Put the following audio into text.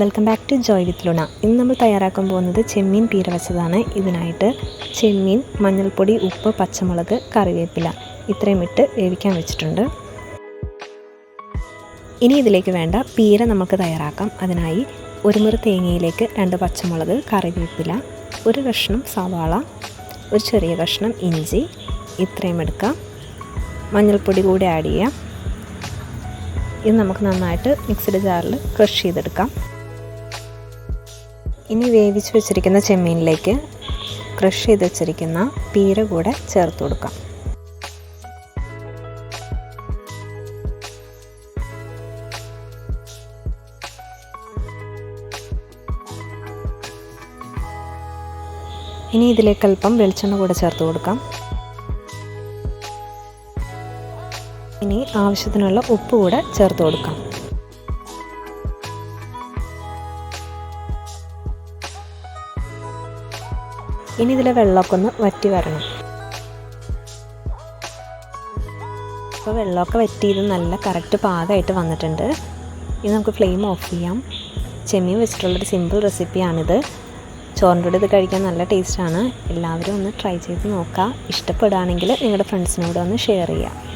Welcome back to Joy with Luna ഇന്ന് നമ്മൾ തയ്യാറാക്കാൻ പോകുന്നത് ചെമ്മീൻ പീര വെച്ചതാണ്. ഇതിനായിട്ട് ചെമ്മീൻ മഞ്ഞൾപ്പൊടി ഉപ്പ് പച്ചമുളക് കറിവേപ്പില ഇത്രയും ഇട്ട് വേവിക്കാൻ വെച്ചിട്ടുണ്ട്. ഇനി ഇതിലേക്ക് വേണ്ട പീര നമുക്ക് തയ്യാറാക്കാം. അതിനായി ഒരു മുറി തേങ്ങയിലേക്ക് രണ്ട് പച്ചമുളക് കറിവേപ്പില ഒരു കഷ്ണം സവാള ഒരു ചെറിയ കഷ്ണം ഇഞ്ചി ഇത്രയും എടുക്കാം. മഞ്ഞൾപ്പൊടി കൂടി ആഡ് ചെയ്യാം. ഇത് നമുക്ക് നന്നായിട്ട് മിക്സഡ് ജാറിൽ ക്രഷ് ചെയ്തെടുക്കാം. ഇനി വേവിച്ച് വെച്ചിരിക്കുന്ന ചെമ്മീനിലേക്ക് ക്രഷ് ചെയ്ത് വെച്ചിരിക്കുന്ന പീര കൂടെ ചേർത്ത് കൊടുക്കാം. ഇനി ഇതിലേക്ക് അല്പം വെളിച്ചെണ്ണ കൂടെ ചേർത്ത് കൊടുക്കാം. ഇനി ആവശ്യത്തിനുള്ള ഉപ്പ് കൂടെ ചേർത്ത് കൊടുക്കാം. ഇനി ഇതിലെ വെള്ളമൊക്കെ ഒന്ന് വറ്റി വരണം. അപ്പോൾ വെള്ളമൊക്കെ വറ്റി ഇത് നല്ല കറക്റ്റ് പാകമായിട്ട് വന്നിട്ടുണ്ട്. ഇനി നമുക്ക് ഫ്ലെയിം ഓഫ് ചെയ്യാം. ചെമ്മീൻ വെച്ചിട്ടുള്ളൊരു സിമ്പിൾ റെസിപ്പിയാണിത് ചോറിന്റെ കൂടെ ഇത് കഴിക്കാൻ നല്ല ടേസ്റ്റാണ് എല്ലാവരും ഒന്ന് ട്രൈ ചെയ്ത് നോക്കുക ഇഷ്ടപ്പെടുകയാണെങ്കിൽ നിങ്ങളുടെ ഫ്രണ്ട്സിനോട് ഒന്ന് ഷെയർ ചെയ്യുക